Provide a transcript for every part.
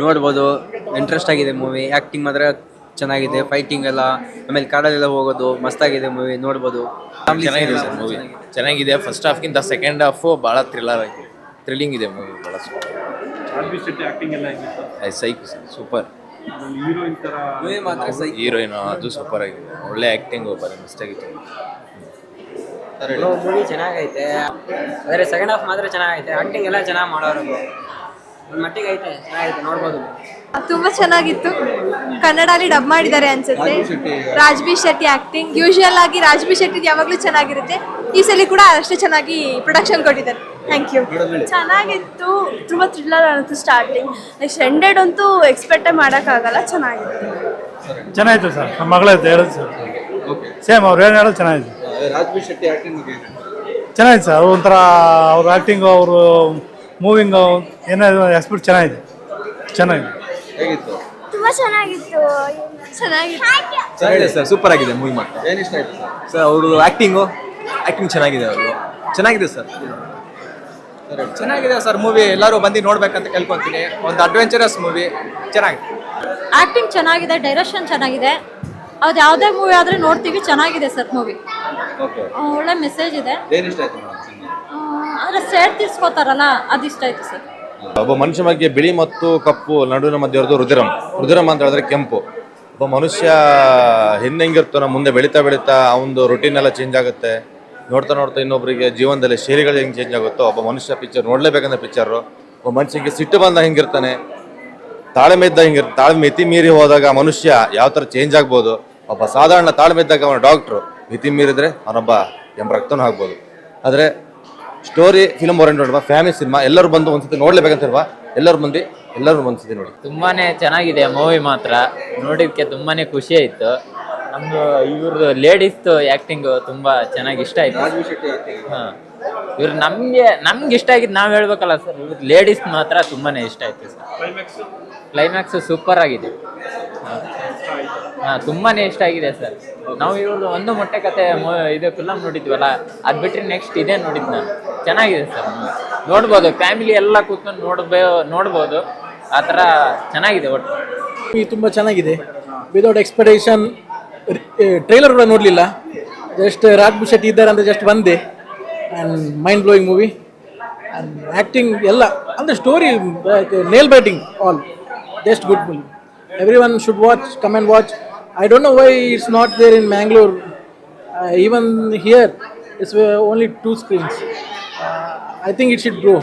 ನೋಡ್ಬೋದು. ಇಂಟ್ರೆಸ್ಟ್ ಆಗಿದೆ movie acting ಮಾತ್ರ ಚೆನ್ನಾಗಿದೆ. ಫೈಟಿಂಗ್ ಎಲ್ಲ ಆಮೇಲೆ ಕಾಡಲ್ಲೆಲ್ಲ ಹೋಗೋದು ಮಸ್ತಾಗಿದೆ ಮೂವಿ ನೋಡ್ಬೋದು. ಚೆನ್ನಾಗಿದೆ ಸರ್ ಮೂವಿ ಚೆನ್ನಾಗಿದೆ. ಫಸ್ಟ್ ಹಾಫ್ಗಿಂತ ಸೆಕೆಂಡ್ ಹಾಫು ಭಾಳ ಥ್ರಿಲ್ಲರ್ ಆಗಿದೆ ಥ್ರಿಲ್ಲಿಂಗ್ ಇದೆ ಮೂವಿ ಭಾಳ ಹೆಂಗಿತ್ತು? ಸೈಕ್ ಸೂಪರ್ ಹೀರೋಯಿನ್ ಅದು ಸೂಪರ್ ಆಗಿದೆ. ಒಳ್ಳೆ ಆ್ಯಕ್ಟಿಂಗು ಬರೀ ಮಸ್ತಾಗಿತ್ತು ಮೂವಿ ಚೆನ್ನಾಗೈತೆ. ಆದರೆ ಸೆಕೆಂಡ್ ಹಾಫ್ ಮಾತ್ರ ಚೆನ್ನಾಗೈತೆ. ಆ್ಯಕ್ಟಿಂಗ್ ಎಲ್ಲ ಚೆನ್ನಾಗಿ ಮಾಡೋರು. ಒಂದು ಮಟ್ಟಿಗೆ ಐತೆ ಚೆನ್ನಾಗಿದೆ ನೋಡ್ಬೋದು. ತುಂಬಾ ಚೆನ್ನಾಗಿತ್ತು. ಕನ್ನಡಲ್ಲಿ ಡಬ್ ಮಾಡಿದ್ದಾರೆ ಅನ್ಸುತ್ತೆ. ರಾಜ್ಬಿ ಶೆಟ್ಟಿ ಆಕ್ಟಿಂಗ್ ಯೂಶುವಲ್ ಆಗಿ ರಾಜ್ಬಿ ಶೆಟ್ಟಿ ಯಾವಾಗಲೂ ಚೆನ್ನಾಗಿರುತ್ತೆ. ಈ ಸಲ ಕೂಡ ಅಷ್ಟೇ ಚೆನ್ನಾಗಿ ಪ್ರೊಡಕ್ಷನ್ ಕೊಟ್ಟಿದ್ದಾರೆ. ಥ್ಯಾಂಕ್ ಯು ಚೆನ್ನಾಗಿತ್ತು. ತುಂಬಾ ಥ್ರಿಲ್ಲರ್ ಅನ್ನಿಸ್ತು ಸ್ಟಾರ್ಟಿಂಗ್ ನೆಕ್ಸ್ಟ್ ಎಂಡೆಡ್ ಅಂತೂ ಎಕ್ಸ್ಪೆಕ್ಟೇ ಮಾಡೋಕ್ಕಾಗಲ್ಲ ಚೆನ್ನಾಗಿತ್ತು. ಚೆನ್ನಾಗಿತ್ತು ಸರ್. ನಮ್ಮ ಮಗಳೈತೆ ಹೇಳೋದು ಸರ್. ಸೇಮ್ ಅವ್ರು ಏನು ಹೇಳೋದು ಚೆನ್ನಾಗಿದೆ ರಾಜ್ಬಿ ಶೆಟ್ಟಿ ಆಕ್ಟಿಂಗ್ ಚೆನ್ನಾಗಿದೆ ಸರ್. ಒಂಥರ ಅವ್ರ ಆ್ಯಕ್ಟಿಂಗು ಅವರು ಮೂವಿಂಗು ಏನಾದ್ರು ಎಕ್ಸ್ಪೆಕ್ಟ್ ಚೆನ್ನಾಗಿದೆ? ಚೆನ್ನಾಗಿದೆ. ಹೇಗಿತ್ತು? ತುಂಬಾ ಚೆನ್ನಾಗಿತ್ತು. ಚೆನ್ನಾಗಿತ್ತು. ಚೆನ್ನಾಗಿದೆ ಸರ್ ಸೂಪರ್ ಆಗಿದೆ ಮೂವಿ ಮಾತ್ರ. ಏನು ಇಷ್ಟ ಆಯ್ತು ಸರ್? ಅವರು ಆ್ಯಕ್ಟಿಂಗು ಆ್ಯಕ್ಟಿಂಗ್ ಚೆನ್ನಾಗಿದೆ ಅವರು ಚೆನ್ನಾಗಿದೆ ಸರ್. ಚೆನ್ನಾಗಿದೆ ಸರ್ ಮೂವಿ ಎಲ್ಲರೂ ಬಂದು ನೋಡ್ಬೇಕಂತ ಕೇಳ್ಕೊತೀನಿ. ಒಂದು ಅಡ್ವೆಂಚರಸ್ ಮೂವಿ ಚೆನ್ನಾಗಿದೆ. ಆ್ಯಕ್ಟಿಂಗ್ ಚೆನ್ನಾಗಿದೆ ಡೈರೆಕ್ಷನ್ ಚೆನ್ನಾಗಿದೆ. ಅದು ಯಾವುದೇ ಮೂವಿ ಆದರೆ ನೋಡ್ತೀವಿ ಚೆನ್ನಾಗಿದೆ ಸರ್ ಮೂವಿ. ಓಕೆ ಒಳ್ಳೆ ಮೆಸೇಜ್ ಇದೆ. ಏನು ಇಷ್ಟ ಆಯ್ತು ಸರ್ ಅದಿಷ್ಟ ಆಯ್ತು ಸರ್. ಒಬ್ಬ ಮನುಷ್ಯ ಬಗ್ಗೆ ಬಿಳಿ ಮತ್ತು ಕಪ್ಪು, ನಡುವಿನ ಮಧ್ಯೆ ಇರೋದು ರುದಿರಂ ಅಂತ ಹೇಳಿದ್ರೆ ಕೆಂಪು. ಒಬ್ಬ ಮನುಷ್ಯ ಹಿಂದೆ ಹೆಂಗಿರ್ತಾನೋ ಮುಂದೆ ಬೆಳೀತಾ ಬೆಳೀತಾ ಅವನದು ರೊಟೀನ್ ಎಲ್ಲ ಚೇಂಜ್ ಆಗುತ್ತೆ. ನೋಡ್ತಾ ನೋಡ್ತಾ ಇನ್ನೊಬ್ಬರಿಗೆ ಜೀವನದಲ್ಲಿ ಶೈಲಿಗಳು ಹೆಂಗೆ ಚೇಂಜ್ ಆಗುತ್ತೋ, ಒಬ್ಬ ಮನುಷ್ಯ ಪಿಕ್ಚರ್ ನೋಡಲೇಬೇಕಂತ ಪಿಕ್ಚರು ಒಬ್ಬ ಮನುಷ್ಯನಿಗೆ ಸಿಟ್ಟು ಬಂದ ಹೆಂಗಿರ್ತಾನೆ? ತಾಳ್ಮೆ ಇದ್ದ ಹಿಂಗಿರ್, ತಾಳ್ಮೆ ಮಿತಿ ಮೀರಿ ಹೋದಾಗ ಆ ಮನುಷ್ಯ ಯಾವ ಥರ ಚೇಂಜ್ ಆಗ್ಬೋದು? ಒಬ್ಬ ಸಾಧಾರಣ ತಾಳ್ಮೆ ಇದ್ದಾಗ ಅವನ ಡಾಕ್ಟ್ರು ಮಿತಿ ಮೀರಿದ್ರೆ ಅವನೊಬ್ಬ ಎಂಬ ರಕ್ತನೂ ಆಗ್ಬೋದು. ಆದರೆ story film oriented family cinema ಎಲ್ಲರೂ ಬಂದು ಒಂದ್ಸತಿ ನೋಡ್ಲೇಬೇಕಂತಿಲ್ವಾ? ಎಲ್ಲರೂ ಬಂದು ಎಲ್ಲರೂ ಒಂದ್ಸತಿ ನೋಡಿ. ತುಂಬಾನೇ ಚೆನ್ನಾಗಿದೆ ಮೂವಿ ಮಾತ್ರ. ನೋಡಿದ್ಕೆ ತುಂಬಾನೇ ಖುಷಿ ಆಯ್ತು. ನಮ್ದು ಇವ್ರದ್ದು ಲೇಡೀಸ್ದು ಆಕ್ಟಿಂಗ್ ತುಂಬಾ ಚೆನ್ನಾಗಿ ಇಷ್ಟ ಆಯ್ತು. ಹಾಂ. ಇವ್ರು ನಮಗೆ ನಮ್ಗೆ ಇಷ್ಟ ಆಗಿದ್ದು ನಾವು ಹೇಳ್ಬೇಕಲ್ಲ ಸರ್ ಇವ್ರ ಲೇಡೀಸ್ ಮಾತ್ರ ತುಂಬಾನೇ ಇಷ್ಟ ಆಯ್ತು ಸರ್. ಕ್ಲೈಮ್ಯಾಕ್ಸ್ ಸೂಪರ್ ಆಗಿದೆ. ಹಾಂ. ತುಂಬಾನೇ ಇಷ್ಟ ಆಗಿದೆ ಸರ್. ನಾವು ಇವ್ರದ್ದು ಒಂದು ಮೊಟ್ಟೆ ಕತೆ ಇದು ಫಿಲಮ್ ನೋಡಿದ್ವಲ್ಲ, ಅದು ಬಿಟ್ಟರೆ ನೆಕ್ಸ್ಟ್ ಇದೇ ನೋಡಿದ್ದು ನಾನು. ಚೆನ್ನಾಗಿದೆ ಸರ್. ನೋಡ್ಬೋದು ಫ್ಯಾಮಿಲಿ ಎಲ್ಲ ಕೂತ್ಕೊಂಡು ನೋಡ್ಬೇ ನೋಡ್ಬೋದು. ಆ ಥರ ಚೆನ್ನಾಗಿದೆ ಒಟ್ಟು. ಮೂವಿ ತುಂಬ ಚೆನ್ನಾಗಿದೆ. ವಿದೌಟ್ ಎಕ್ಸ್ಪೆಕ್ಟೇಷನ್ ಟ್ರೈಲರ್ ಕೂಡ ನೋಡಲಿಲ್ಲ. ಜಸ್ಟ್ ರಾಜ್ ಶೆಟ್ಟಿ ಇದ್ದಾರೆ ಅಂತ ಜಸ್ಟ್ ಬಂದೆ. And mind blowing movie and acting ಎಲ್ಲ, ಅಂದರೆ story nail biting all just good movie everyone should watch come and watch I don't know why it's not there in Mangalore even here it's only two screens I think it should grow.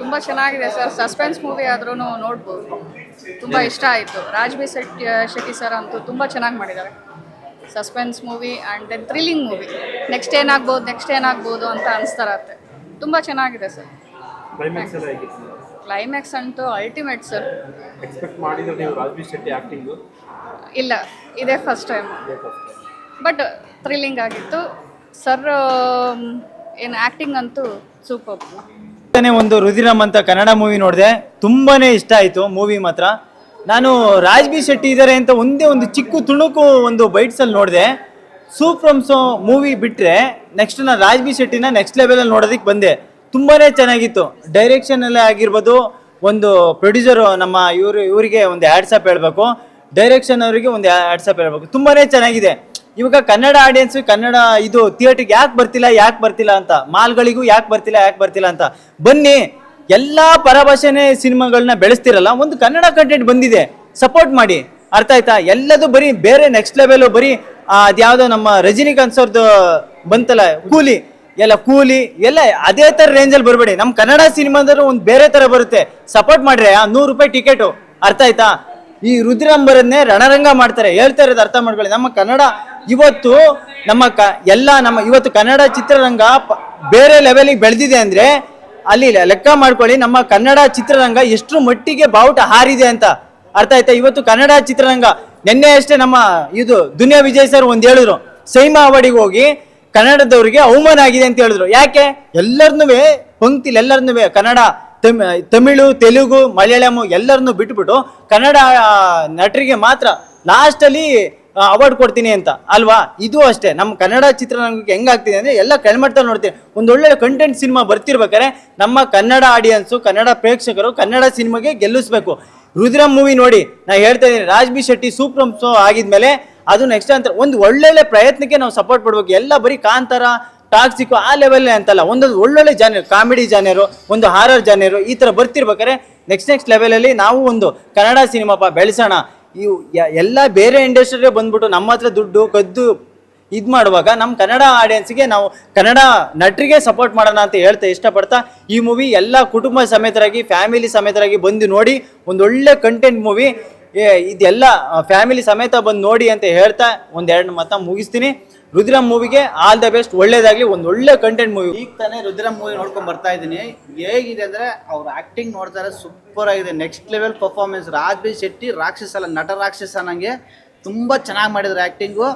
ತುಂಬ ಚೆನ್ನಾಗಿದೆ sir. Suspense movie ಆದ್ರೂ ನೋಡ್ಬೋದು. ತುಂಬ ಇಷ್ಟ ಆಯಿತು. Raj B Shetty Shetty sir ಅಂತೂ ತುಂಬ ಚೆನ್ನಾಗಿ ಮಾಡಿದ್ದಾರೆ. Suspense movie and then thrilling movie next ಏನಾಗ್ಬೋದು ನೆಕ್ಸ್ಟ್ ಏನಾಗ್ಬೋದು ಅಂತ ಅನಿಸ್ತಾರತ್ತೆ. ತುಂಬ ಚೆನ್ನಾಗಿದೆ ಸರ್. ಕ್ಲೈಮ್ಯಾಕ್ಸ್ ಎಲ್ಲ ಹೇಗಿತ್ತು? ಕ್ಲೈಮ್ಯಾಕ್ಸ್ ಅಂತೂ ಅಲ್ಟಿಮೇಟ್ ಸರ್. ಎಕ್ಸ್ಪೆಕ್ಟ್ ಮಾಡಿದ್ರು ನೀವು ರಾಜ್ಬಿ ಶೆಟ್ಟಿ ಆಕ್ಟಿಂಗು ಇಲ್ಲ, ಇದೇ ಫಸ್ಟ್ ಟೈಮ್ ಬಟ್ ಥ್ರಿಲ್ಲಿಂಗ್ ಆಗಿತ್ತು. ಸರ್ ಏನು ಆ್ಯಕ್ಟಿಂಗ್ ಅಂತೂ ಸೂಪರ್ ತಾನೇ ಒಂದು ರುದಿರಂ ಅಂತ ಕನ್ನಡ ಮೂವಿ ನೋಡಿದೆ. ತುಂಬಾನೇ ಇಷ್ಟ ಆಯಿತು ಮೂವಿ ಮಾತ್ರ. ನಾನು ರಾಜ್ ಬಿ ಶೆಟ್ಟಿ ಇದ್ದಾರೆ ಅಂತ ಒಂದೇ ಒಂದು ಚಿಕ್ಕ ತುಣುಕು ಒಂದು ಬೈಟ್ಸಲ್ಲಿ ನೋಡಿದೆ. ಸೂಪ್ರಮ್ಸೋ ಮೂವಿ ಬಿಟ್ಟರೆ ನೆಕ್ಸ್ಟ್ ನಾನು ರಾಜ್ ಬಿ ಶೆಟ್ಟಿನ ನೆಕ್ಸ್ಟ್ ಲೆವೆಲಲ್ಲಿ ನೋಡೋದಕ್ಕೆ ಬಂದೆ. ತುಂಬಾನೇ ಚೆನ್ನಾಗಿತ್ತು. ಡೈರೆಕ್ಷನ್ ಎಲ್ಲ ಆಗಿರ್ಬೋದು, ಒಂದು ಪ್ರೊಡ್ಯೂಸರು ನಮ್ಮ ಇವರು ಇವರಿಗೆ ಒಂದು ಹ್ಯಾಡ್ಸಪ್ ಹೇಳಬೇಕು. ಡೈರೆಕ್ಷನ್ ಅವರಿಗೆ ಒಂದು ವಾಟ್ಸಪ್ ಹೇಳಬೇಕು. ತುಂಬಾನೇ ಚೆನ್ನಾಗಿದೆ. ಇವಾಗ ಕನ್ನಡ ಆಡಿಯನ್ಸ್ ಕನ್ನಡ ಇದು ಥಿಯೇಟರ್ಗೆ ಯಾಕೆ ಬರ್ತಿಲ್ಲ ಯಾಕೆ ಬರ್ತಿಲ್ಲ ಅಂತ, ಮಾಲ್ಗಳಿಗೂ ಯಾಕೆ ಬರ್ತಿಲ್ಲ ಯಾಕೆ ಬರ್ತಿಲ್ಲ ಅಂತ. ಬನ್ನಿ, ಎಲ್ಲಾ ಪರಭಾಷೆನೇ ಸಿನಿಮಾಗಳನ್ನ ಬೆಳೆಸ್ತಿರಲ್ಲ, ಒಂದು ಕನ್ನಡ ಕಂಟೆಂಟ್ ಬಂದಿದೆ ಸಪೋರ್ಟ್ ಮಾಡಿ. ಅರ್ಥ ಆಯ್ತಾ? ಎಲ್ಲದು ಬರೀ ಬೇರೆ ನೆಕ್ಸ್ಟ್ ಲೆವೆಲ್ ಬರೀ ಅದ್ಯಾವುದೋ ನಮ್ಮ ರಜನಿಕಾಂತ್ ಸರ್ದು ಬಂತಲ್ಲ, ಕೂಲಿ. ಎಲ್ಲ ಕೂಲಿ, ಎಲ್ಲ ಅದೇ ತರ ರೇಂಜಲ್ಲಿ ಬರಬೇಡಿ. ನಮ್ಮ ಕನ್ನಡ ಸಿನಿಮಾದ್ರು ಒಂದು ಬೇರೆ ತರ ಬರುತ್ತೆ. ಸಪೋರ್ಟ್ ಮಾಡ್ರೆ ನೂರು ರೂಪಾಯಿ ಟಿಕೆಟು ಅರ್ಥ ಆಯ್ತಾ? ಈ ರುದ್ರಾಂಬರನ್ನೇ ರಣರಂಗ ಮಾಡ್ತಾರೆ. ಹೇಳ್ತಾ ಇರೋದು ಅರ್ಥ ಮಾಡ್ಕೊಳ್ಳಿ. ನಮ್ಮ ಕನ್ನಡ ಇವತ್ತು ನಮ್ಮ ಕ, ಎಲ್ಲ ನಮ್ಮ ಇವತ್ತು ಕನ್ನಡ ಚಿತ್ರರಂಗ ಬೇರೆ ಲೆವೆಲಿಗೆ ಬೆಳೆದಿದೆ ಅಂದ್ರೆ ಅಲ್ಲಿ ಲೆಕ್ಕ ಮಾಡ್ಕೊಳ್ಳಿ. ನಮ್ಮ ಕನ್ನಡ ಚಿತ್ರರಂಗ ಎಷ್ಟು ಮಟ್ಟಿಗೆ ಬಾವುಟ ಹಾರಿದೆ ಅಂತ ಅರ್ಥ ಆಯ್ತಾ? ಇವತ್ತು ಕನ್ನಡ ಚಿತ್ರರಂಗ, ನಿನ್ನೆ ಅಷ್ಟೇ ನಮ್ಮ ಇದು ದುನಿಯಾ ವಿಜಯ್ ಸರ್ ಒಂದ್ ಹೇಳಿದ್ರು. ಸೈಮಾ ಅವಾರ್ಡಿಗೆ ಹೋಗಿ ಕನ್ನಡದವರಿಗೆ ಅವಮಾನ ಆಗಿದೆ ಅಂತ ಹೇಳಿದ್ರು. ಯಾಕೆ? ಎಲ್ಲರನ್ನೂ ಪಂಕ್ತಿಲಿ ಎಲ್ಲರನ್ನೂ ಕನ್ನಡ ತಮಿಳು, ತೆಲುಗು, ಮಲಯಾಳಂ ಎಲ್ಲರನ್ನು ಬಿಟ್ಬಿಟ್ಟು ಕನ್ನಡ ನಟರಿಗೆ ಮಾತ್ರ ಲಾಸ್ಟಲ್ಲಿ ಅವಾರ್ಡ್ ಕೊಡ್ತೀನಿ ಅಂತ. ಅಲ್ವಾ? ಇದು ಅಷ್ಟೇ. ನಮ್ಮ ಕನ್ನಡ ಚಿತ್ರರಂಗಕ್ಕೆ ಹೆಂಗಾಗ್ತಿದೆ ಅಂದ್ರೆ ಎಲ್ಲ ಕೆಳಮಟ್ಟದಲ್ಲಿ ನೋಡ್ತೀನಿ. ಒಂದು ಒಳ್ಳೆ ಕಂಟೆಂಟ್ ಸಿನಿಮಾ ಬರ್ತಿರ್ಬೇಕಾದ್ರೆ ನಮ್ಮ ಕನ್ನಡ ಆಡಿಯನ್ಸು ಕನ್ನಡ ಪ್ರೇಕ್ಷಕರು ಕನ್ನಡ ಸಿನಿಮಾಗೆ ಗೆಲ್ಲಿಸ್ಬೇಕು. ರುದ್ರಂ ಮೂವಿ ನೋಡಿ, ನಾ ಹೇಳ್ತಾ ಇದ್ದೀನಿ. Raj B Shetty super show ಆಗಿದ್ಮೇಲೆ ಅದು ನೆಕ್ಸ್ಟ್ ಅಂತ. ಒಂದು ಒಳ್ಳೊಳ್ಳೆ ಪ್ರಯತ್ನಕ್ಕೆ ನಾವು ಸಪೋರ್ಟ್ ಪಡ್ಬೇಕು. ಎಲ್ಲ ಬರೀ ಕಾಂತಾರ ಟಾಕ್ಸಿಕ್ ಆ ಲೆವೆಲ್ ಅಂತಲ್ಲ, ಒಂದೊಂದು ಒಳ್ಳೊಳ್ಳೆ ಜಾನರ್ ಕಾಮಿಡಿ ಜಾನರು ಒಂದು ಹಾರರ್ ಜಾನರು ಈ ಥರ ಬರ್ತಿರ್ಬೇಕಾದ್ರೆ ನೆಕ್ಸ್ಟ್ ನೆಕ್ಸ್ಟ್ ಲೆವೆಲಲ್ಲಿ ನಾವು ಒಂದು ಕನ್ನಡ ಸಿನಿಮಾಪ ಬೆಳೆಸೋಣ. ಇವು ಎಲ್ಲ ಬೇರೆ ಇಂಡಸ್ಟ್ರಿಗೆ ಬಂದ್ಬಿಟ್ಟು ನಮ್ಮ ಹತ್ರ ದುಡ್ಡು, ಕದ್ದು ಇದು ಮಾಡುವಾಗ ನಮ್ಮ ಕನ್ನಡ ಆಡಿಯನ್ಸ್ಗೆ ನಾವು ಕನ್ನಡ ನಟರಿಗೆ ಸಪೋರ್ಟ್ ಮಾಡೋಣ ಅಂತ ಹೇಳ್ತಾ ಇಷ್ಟಪಡ್ತಾ ಈ ಮೂವಿ ಎಲ್ಲ ಕುಟುಂಬ ಸಮೇತರಾಗಿ ಫ್ಯಾಮಿಲಿ ಸಮೇತರಾಗಿ ಬಂದು ನೋಡಿ ಒಂದೊಳ್ಳೆ ಕಂಟೆಂಟ್ ಮೂವಿ ಇದೆಲ್ಲ ಫ್ಯಾಮಿಲಿ ಸಮೇತ ಬಂದು ನೋಡಿ ಅಂತ ಹೇಳ್ತಾ ಒಂದೆರಡು ಮತ ಮುಗಿಸ್ತೀನಿ. ರುದ್ರಂ ಮೂವಿಗೆ ಆಲ್ ದ ಬೆಸ್ಟ್ ಒಳ್ಳೇದಾಗ್ಲಿ, ಒಂದು ಒಳ್ಳೆ ಕಂಟೆಂಟ್ ಮೂವಿ ಈಗ ತಾನೇ ರುದ್ರಂ ಮೂವಿ ನೋಡ್ಕೊಂಡ್ ಬರ್ತಾ ಇದ್ದೀನಿ. ಹೇಗಿದೆ ಅಂದ್ರೆ ಅವ್ರ ಆಕ್ಟಿಂಗ್ ನೋಡ್ತಾರೆ ಸೂಪರ್ ಆಗಿದೆ. Next level performance Raj B Shetty ರಾಕ್ಷಸ ಅಲ್ಲ ನಟ ರಾಕ್ಷಸ ನಂಗೆ ತುಂಬ ಚೆನ್ನಾಗಿ ಮಾಡಿದ್ರು ಆ್ಯಕ್ಟಿಂಗು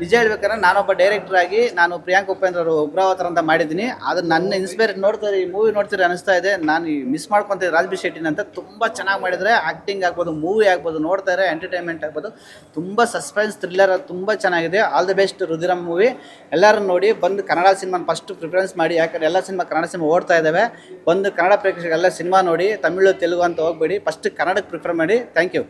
ನಿಜ ಹೇಳ್ಬೇಕಾದ್ರೆ ನಾನೊಬ್ಬ ಡೈರೆಕ್ಟರ್ ಆಗಿ ನಾನು ಪ್ರಿಯಾಂಕ್ ಉಪೇಂದ್ರ ಅವರು ಉಗ್ರಾವತಾರ ಅಂತ ಮಾಡಿದ್ದೀನಿ. ಅದು ನನ್ನ ಇನ್ಸ್ಪೈರ್ ನೋಡ್ತಾರೆ ಈ ಮೂವಿ ನೋಡ್ತೀರಿ ಅನಿಸ್ತಾ ಇದೆ. ನಾನು ಮಿಸ್ ಮಾಡ್ಕೊತೀನಿ ರಾಜ್ಬಿ ಶೆಟ್ಟಿನ ಅಂತ ತುಂಬ ಚೆನ್ನಾಗಿ ಮಾಡಿದರೆ. ಆ್ಯಕ್ಟಿಂಗ್ ಆಗ್ಬೋದು ಮೂವಿ ಆಗ್ಬೋದು ನೋಡ್ತಾರೆ ಎಂಟರ್ಟೈನ್ಮೆಂಟ್ ಆಗ್ಬೋದು. ತುಂಬ ಸಸ್ಪೆನ್ಸ್ ಥ್ರಿಲ್ಲರ್ ತುಂಬ ಚೆನ್ನಾಗಿದೆ. All the best Rudhiram movie ಎಲ್ಲರೂ ನೋಡಿ, ಬಂದು ಕನ್ನಡ ಸಿನಿಮಾನ ಫಸ್ಟ್ ಪ್ರಿಫರೆನ್ಸ್ ಮಾಡಿ. ಯಾಕಂದ್ರೆ ಎಲ್ಲ ಸಿನಿಮಾ ಕನ್ನಡ ಸಿನಿಮಾ ಓಡ್ತಾ ಇದ್ದಾವೆ ಬಂದು ಕನ್ನಡ ಪ್ರೇಕ್ಷಕರೆಲ್ಲ ಸಿನಿಮಾ ನೋಡಿ, ತಮಿಳು, ತೆಲುಗು ಅಂತ ಹೋಗ್ಬೇಡಿ. ಫಸ್ಟ್ ಕನ್ನಡಕ್ಕೆ ಪ್ರಿಫರ್ ಮಾಡಿ. Thank you